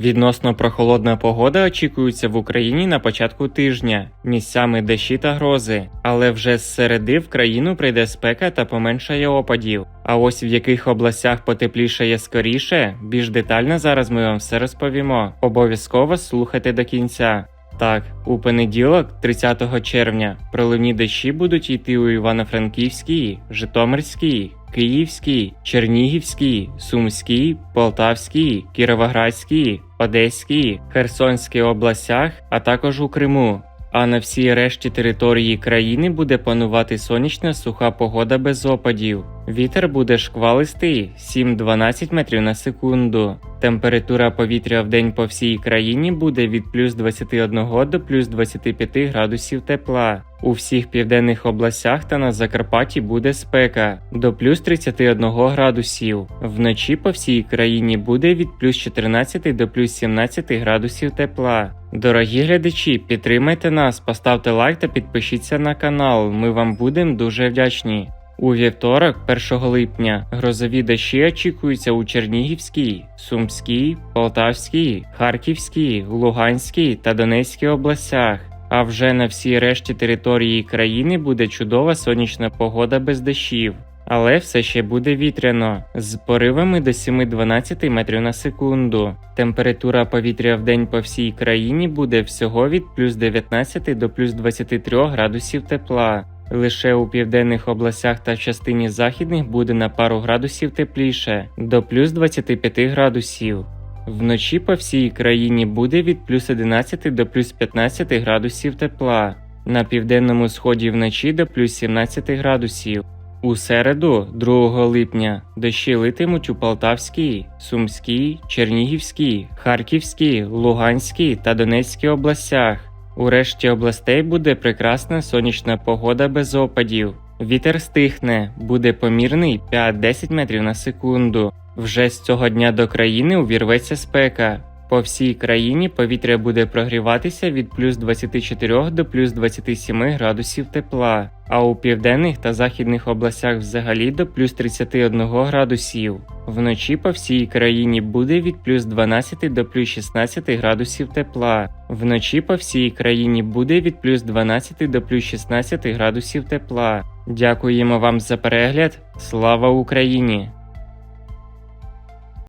Відносно прохолодна погода очікується в Україні на початку тижня, місцями дощі та грози, але вже з середи в країну прийде спека та поменшає опадів. А ось в яких областях потеплішає скоріше, більш детально зараз ми вам все розповімо. Обов'язково слухайте до кінця. Так, у понеділок, 30 червня, проливні дощі будуть йти у Івано-Франківській, Житомирській, Київській, Чернігівській, Сумській, Полтавській, Кіровоградській, Одеській, Херсонській областях, а також у Криму. А на всій решті території країни буде панувати сонячна суха погода без опадів. Вітер буде шквалистий 7-12 метрів на секунду. Температура повітря в день по всій країні буде від плюс 21 до плюс 25 градусів тепла. У всіх південних областях та на Закарпатті буде спека до плюс 31 градусів. Вночі по всій країні буде від плюс 14 до плюс 17 градусів тепла. Дорогі глядачі, підтримайте нас, поставте лайк та підпишіться на канал. Ми вам будемо дуже вдячні. У вівторок, 1 липня, грозові дощі очікуються у Чернігівській, Сумській, Полтавській, Харківській, Луганській та Донецькій областях. А вже на всій решті території країни буде чудова сонячна погода без дощів. Але все ще буде вітряно з поривами до 7-12 метрів на секунду. Температура повітря в день по всій країні буде всього від плюс 19 до плюс 23 градусів тепла. Лише у південних областях та частині західних буде на пару градусів тепліше до плюс 25 градусів. Вночі по всій країні буде від плюс 11 до плюс 15 градусів тепла. На південному сході вночі до плюс 17 градусів. У середу, 2 липня, дощі литимуть у Полтавській, Сумській, Чернігівській, Харківській, Луганській та Донецькій областях. У решті областей буде прекрасна сонячна погода без опадів. Вітер стихне, буде помірний 5-10 метрів на секунду. Вже з цього дня до країни увірветься спека. По всій країні повітря буде прогріватися від плюс 24 до плюс 27 градусів тепла, а у південних та західних областях взагалі до плюс 31 градусів. Вночі по всій країні буде від плюс 12 до плюс 16 градусів тепла. Вночі по всій країні буде від плюс 12 до плюс 16 градусів тепла. Дякуємо вам за перегляд. Слава Україні!